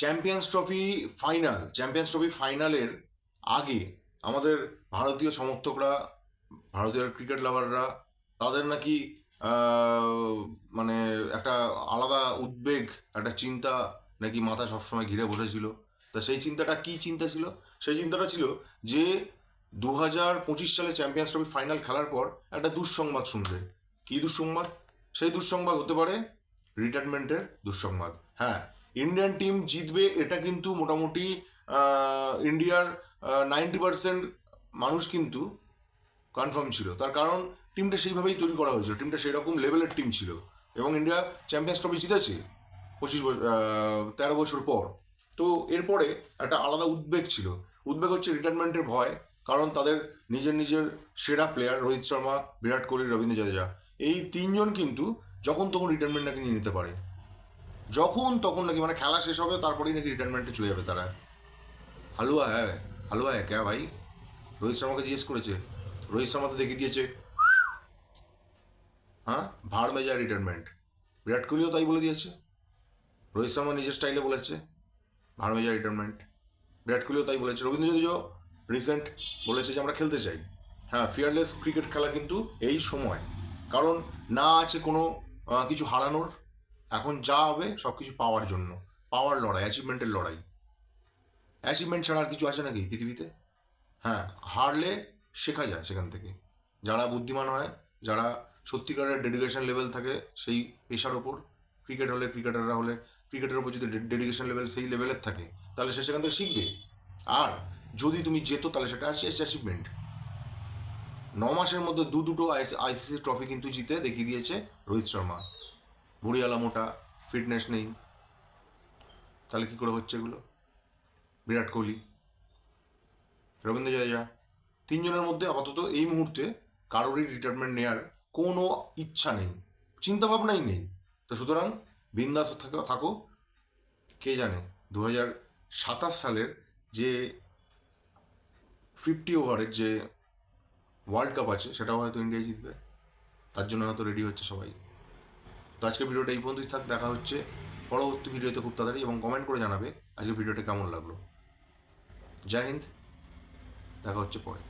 Champions trophy final champions trophy ফাইনালের আগে আমাদের ভারতীয় সমর্থকরা, ভারতীয় ক্রিকেট লাভাররা তাদের নাকি মানে একটা আলাদা উদ্বেগ, একটা চিন্তা নাকি মাথা সবসময় ঘিরে বসেছিল। তা সেই চিন্তাটা কি চিন্তা ছিল? সেই চিন্তাটা ছিল যে দু হাজার পঁচিশ সালে চ্যাম্পিয়ন্স ট্রফি ফাইনাল খেলার পর একটা দুঃসংবাদ শুনবে। কী দুঃসংবাদ? সেই দুঃসংবাদ হতে পারে রিটায়ারমেন্টের দুঃসংবাদ। হ্যাঁ ইন্ডিয়ান টিম জিতবে, এটা কিন্তু মোটামুটি ইন্ডিয়ার নাইনটি পার্সেন্ট মানুষ কিন্তু কনফার্ম ছিল। তার কারণ টিমটা সেইভাবেই তৈরি করা হয়েছিল। টিমটা সেই রকম লেভেলের টিম ছিল। এবং ইন্ডিয়া চ্যাম্পিয়ন্স ট্রফি জিতেছে পঁচিশ বছর তেরো বছর পর। তো এরপরে একটা আলাদা উদ্বেগ ছিল। উদ্বেগ হচ্ছে রিটায়ারমেন্টের ভয়, কারণ তাদের নিজের নিজের সেরা প্লেয়ার রোহিত শর্মা, বিরাট কোহলি, রবীন্দ্র জাদেজা, এই তিনজন কিন্তু যখন তখন রিটায়ারমেন্ট নাকি নিয়ে নিতে পারে। যখন তখন নাকি মানে খেলা শেষ হবে, তারপরেই নাকি রিটায়ারমেন্টে চলে যাবে তারা। হালুয়া হ্যাঁ হালুয়া হ্যাঁ ক্যা ভাই। রোহিত শর্মাকে জিজ্ঞেস করেছে। রোহিত শর্মা তো দেখিয়ে দিয়েছে। হ্যাঁ ভাড় মে যায় রিটায়ারমেন্ট বিরাট কোহলিও তাই বলে দিয়েছে। রোহিত শর্মা নিজের স্টাইলে বলেছে, ভাড় মে যায় রিটায়ারমেন্ট বিরাট কোহলিও তাই বলেছে। রবীন্দ্র জাদেজাও রিসেন্ট বলেছে যে, আমরা খেলতে চাই। হ্যাঁ ফিয়ারলেস ক্রিকেট খেলা কিন্তু এই সময়। কারণ না আছে কোনো কিছু হারানোর। এখন যা হবে সব কিছু পাওয়ার জন্য, পাওয়ার লড়াই অ্যাচিভমেন্টের লড়াই। অ্যাচিভমেন্ট ছাড়া আর কিছু আছে নাকি পৃথিবীতে? হ্যাঁ হারলে শেখা যায় সেখান থেকে। যারা বুদ্ধিমান হয়, যারা সত্যিকারের ডেডিকেশন লেভেল থাকে সেই পেশার ওপর ক্রিকেট হলে ক্রিকেটাররা হলে ক্রিকেটের ওপর যদি ডেডিকেশন লেভেল সেই লেভেলের থাকে, তাহলে সে সেখান থেকে শিখবে। আর যদি তুমি যেত তাহলে সেটা আছে অ্যাচিভমেন্ট ন মাসের মধ্যে দু দুটো আইসিসি ট্রফি কিন্তু জিতে দেখিয়ে দিয়েছে রোহিত শর্মা। ভুড়িয়ালা মোটা ফিটনেস নেই। তাহলে কী করে হচ্ছে এগুলো? বিরাট কোহলি। রবীন্দ্র জাদেজা। তিনজনের মধ্যে আপাতত এই মুহূর্তে কারোরই রিটায়ারমেন্ট নেওয়ার কোনো ইচ্ছা নেই। চিন্তাভাবনাই নেই। তো সুতরাং বিন্দাস থাকো থাকো। কে জানে? দু হাজার সাতাশ সালের যে ফিফটি ওভারের যে ওয়ার্ল্ড কাপ আছে, সেটাও হয়তো ইন্ডিয়া জিতবে। তার জন্য হয়তো রেডি হচ্ছে সবাই। তো আজকের ভিডিওটা এই পর্যন্তই থাক, দেখা হচ্ছে পরবর্তী ভিডিওতে খুব তাড়াতাড়ি এবং কমেন্ট করে জানাবে আজকের ভিডিওটা কেমন লাগল। জয় হিন্দ, দেখা হচ্ছে পরে।